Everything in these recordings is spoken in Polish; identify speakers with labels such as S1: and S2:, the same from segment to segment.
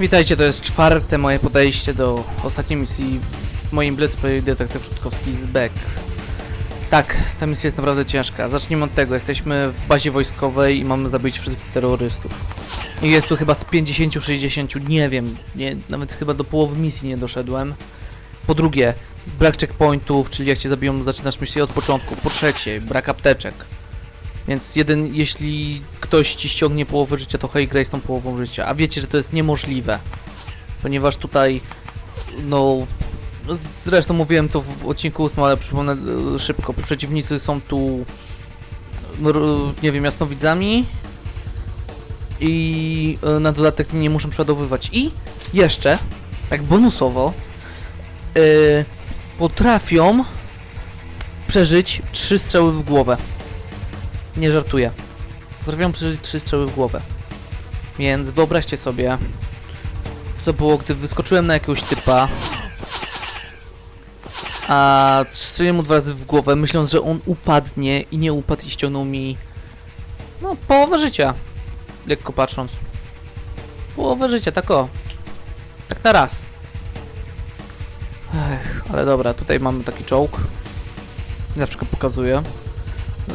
S1: Witajcie, to jest czwarte moje podejście do ostatniej misji w moim Let's Play Detektyw Rutkowski z Beck. Tak, ta misja jest naprawdę ciężka. Zacznijmy od tego, jesteśmy w bazie wojskowej i mamy zabić wszystkich terrorystów. I jest tu chyba z 50-60, nie wiem, nie, nawet chyba do połowy misji nie doszedłem. Po drugie, brak checkpointów, czyli jak cię zabiją, zaczynasz misję od początku. Po trzecie, brak apteczek. Więc jeden, jeśli ktoś ci ściągnie połowę życia, to hej, graj z tą połową życia. A wiecie, że to jest niemożliwe. Ponieważ tutaj, no... no Zresztą mówiłem to w odcinku 8, ale przypomnę e, szybko. Przeciwnicy są tu, nie wiem, jasnowidzami. I e, na dodatek nie muszą przeładowywać. I jeszcze, tak bonusowo, e, potrafią przeżyć trzy strzały w głowę. Nie żartuję. Potrafią przeżyć trzy strzały w głowę. Więc wyobraźcie sobie, co było, gdy wyskoczyłem na jakiegoś typa, a strzeliłem mu dwa razy w głowę, myśląc, że on upadnie i nie upadł i ściągnął mi, no, połowę życia. Lekko patrząc. Połowę życia, tak o. Tak na raz. Ech, ale dobra, tutaj mamy taki czołg. Zawsze go pokazuję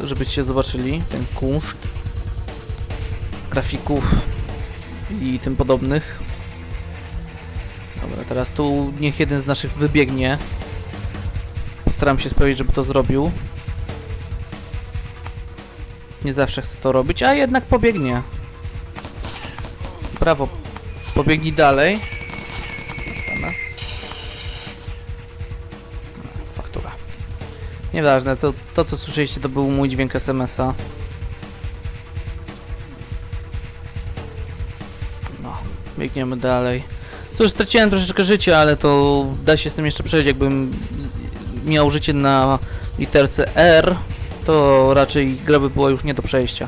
S1: żebyście zobaczyli ten kunszt grafików i tym podobnych. Dobra, teraz tu niech jeden z naszych wybiegnie. Postaram się sprawić, żeby to zrobił. Nie zawsze chcę to robić, a jednak pobiegnie. Brawo. Pobiegnij dalej. Nieważne, to, to co słyszeliście to był mój dźwięk SMS-a. No, biegniemy dalej. Cóż, straciłem troszeczkę życia, ale to da się z tym jeszcze przejść. Jakbym miał życie na literce R, to raczej gra by była już nie do przejścia.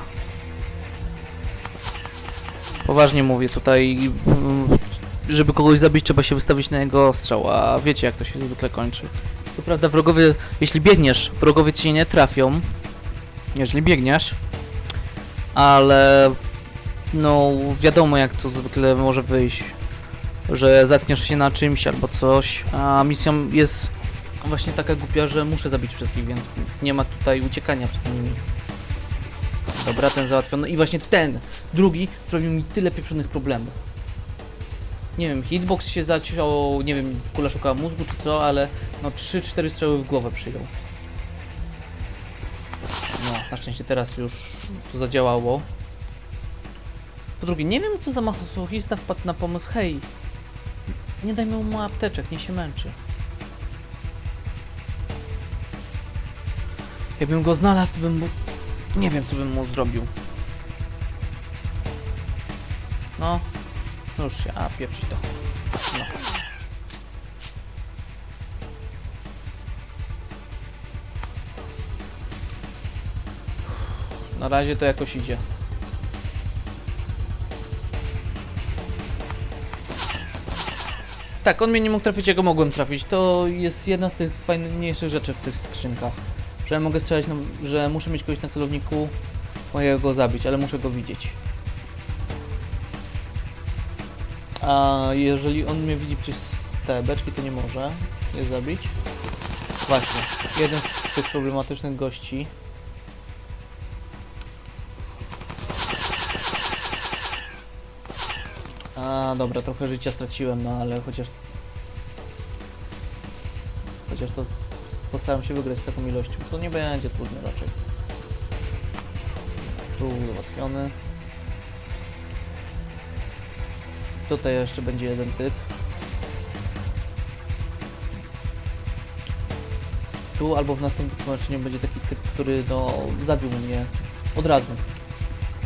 S1: Poważnie mówię, tutaj żeby kogoś zabić trzeba się wystawić na jego strzał, a wiecie jak to się zwykle kończy. Co prawda wrogowie, jeśli biegniesz, wrogowie cię nie trafią, jeżeli biegniesz, ale no wiadomo jak to zwykle może wyjść, że zatniesz się na czymś albo coś, a misją jest właśnie taka głupia, że muszę zabić wszystkich, więc nie ma tutaj uciekania przed nimi. Dobra, ten załatwiony i właśnie ten, drugi, sprawił mi tyle pieprzonych problemów. Nie wiem, hitbox się zaciął, nie wiem, kula szukała mózgu czy co, ale no 3-4 strzały w głowę przyjął. No, na szczęście teraz już to zadziałało. Po drugie, nie wiem co za masochista wpadł na pomysł, hej, nie dajmy mu apteczek, nie się męczy. Jakbym go znalazł, to bym mu... Nie wiem, co bym mu zrobił. No, no już się, a pieprzyć to. No. Na razie to jakoś idzie. Tak, on mnie nie mógł trafić, jak go mogłem trafić. To jest jedna z tych fajniejszych rzeczy w tych skrzynkach. Że mogę strzelać, na, że muszę mieć kogoś na celowniku, mogę go zabić, ale muszę go widzieć. A jeżeli on mnie widzi przez te beczki, to nie może je zabić. Właśnie, jeden z tych problematycznych gości. A, dobra, trochę życia straciłem, no ale chociaż... Chociaż to postaram się wygrać z taką ilością. To nie będzie trudne raczej. Tu załatwiony. Tutaj jeszcze będzie jeden typ. Tu albo w następnym tłumaczeniu będzie taki typ, który no zabił mnie od razu.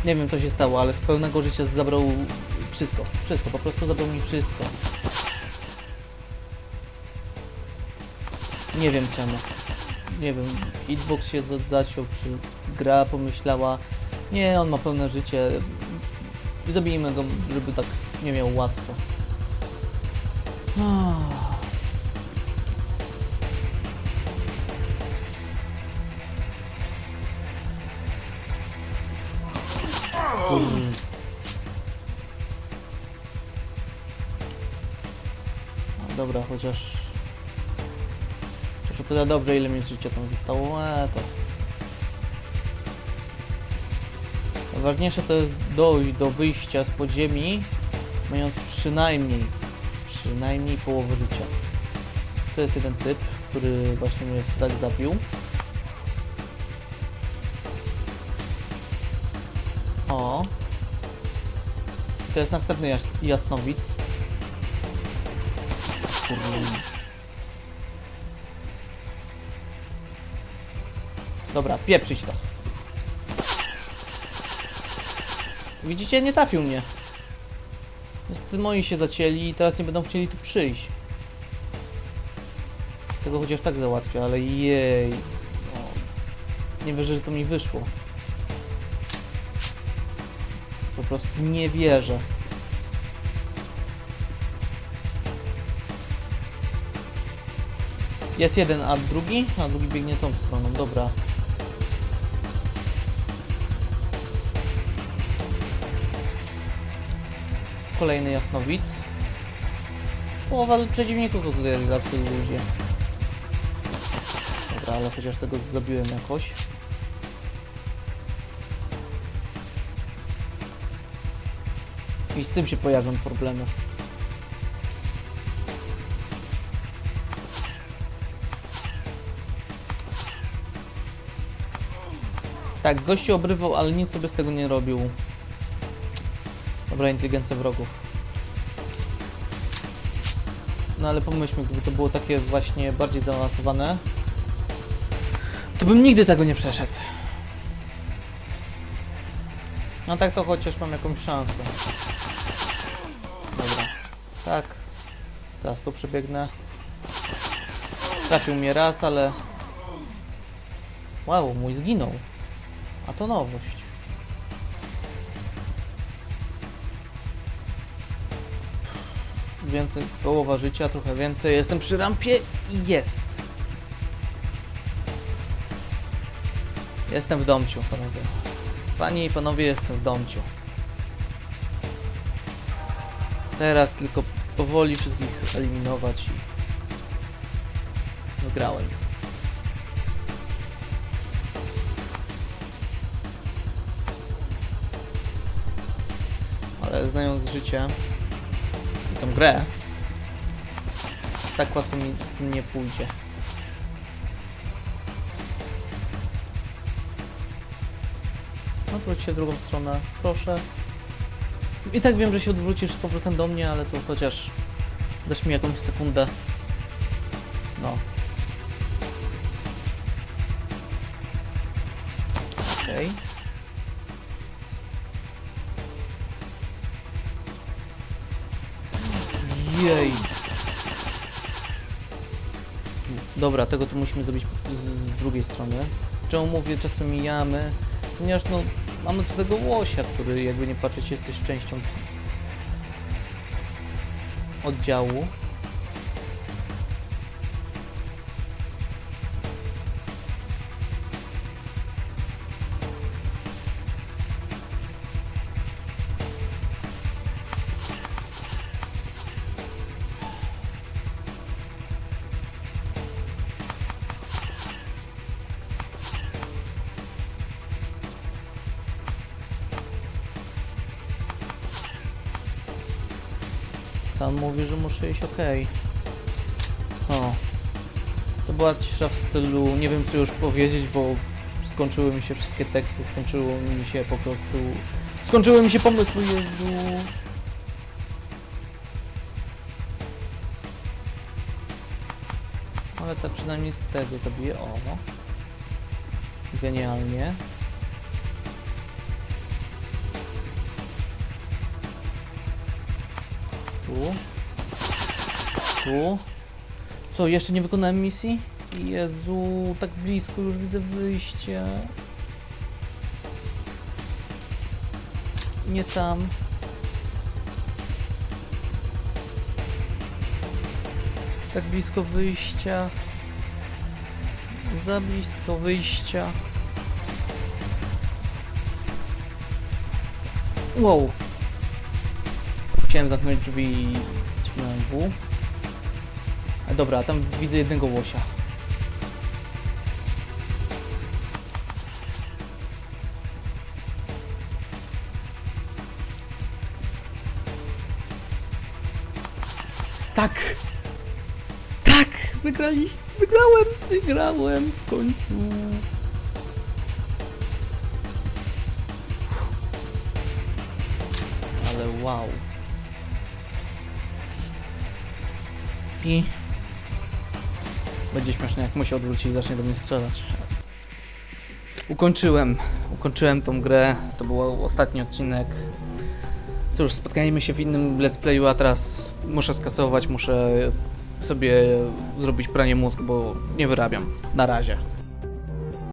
S1: Nie wiem co się stało, ale z pełnego życia zabrał wszystko. Wszystko, po prostu zabrał mi wszystko. Nie wiem czemu. Nie wiem, Xbox się za- zaciął, czy gra pomyślała nie, on ma pełne życie. Zabijmy go, żeby tak nie miał łatwo. Ah. Mm. dobra, chociaż... Chociaż o tyle dobrze, ile mi życia tam zostało, eee, to... Najważniejsze to jest dojść do wyjścia z podziemi, mając przynajmniej, przynajmniej połowę życia. To jest jeden typ, który właśnie mnie tak zabił. O. To jest następny jas jasnowic. Kurde. Dobra, pieprzyć to. Widzicie, nie trafił mnie. Moi się zacięli i teraz nie będą chcieli tu przyjść. Tego chociaż tak załatwię, ale jej. No. Nie wierzę, że to mi wyszło. Po prostu nie wierzę. Jest jeden, a drugi? A drugi biegnie tą stroną, dobra. Kolejny jasnowic. Połowa przeciwników to tutaj tacy ludzie. Dobra, ale chociaż tego zrobiłem jakoś. I z tym się pojawią problemy. Tak, gościu obrywał, ale nic sobie z tego nie robił. Dobra, inteligencja wrogów. No ale pomyślmy, gdyby to było takie właśnie bardziej zaawansowane, to bym nigdy tego nie przeszedł. No tak to chociaż mam jakąś szansę. Dobra. Tak. Teraz tu przebiegnę. Trafił mnie raz, ale... Wow, mój zginął. A to nowość. Więcej, połowa życia, trochę więcej. Jestem przy rampie i jest. Jestem w domciu, panowie. Panie i panowie, jestem w domciu. Teraz tylko powoli wszystkich eliminować i wygrałem. Ale znając życie tą grę, tak łatwo mi z tym nie pójdzie. Odwróć się drugą stronę, proszę. I tak wiem, że się odwrócisz z powrotem do mnie, ale to chociaż dasz mi jakąś sekundę. No. Okej. Jej. Dobra, tego tu musimy zrobić z, z drugiej strony. Czemu mówię, czasem mijamy? Ponieważ no, mamy tu tego łosia, który jakby nie patrzeć jest częścią oddziału. Tam mówi, że muszę iść okej. O. To była cisza w stylu, nie wiem co już powiedzieć, bo skończyły mi się wszystkie teksty, skończyło mi się po prostu... Skończyły mi się pomysły, Jezu. Ale tak przynajmniej tego zabiję, o. Genialnie. Tu. Co, jeszcze nie wykonałem misji? Jezu, tak blisko już widzę wyjście. Nie tam. Tak blisko wyjścia. Za blisko wyjścia. Wow. Chciałem zamknąć drzwi. A dobra, tam widzę jednego łosia. Tak! Tak! Wygraliśmy! Wygrałem! Wygrałem w końcu! Ale wow! I... Będzie śmieszne, jak mu się odwróci i zacznie do mnie strzelać. Ukończyłem. Ukończyłem tą grę. To był ostatni odcinek. Cóż, spotkajmy się w innym let's playu, a teraz muszę skasować, muszę sobie zrobić pranie mózgu, bo nie wyrabiam. Na razie.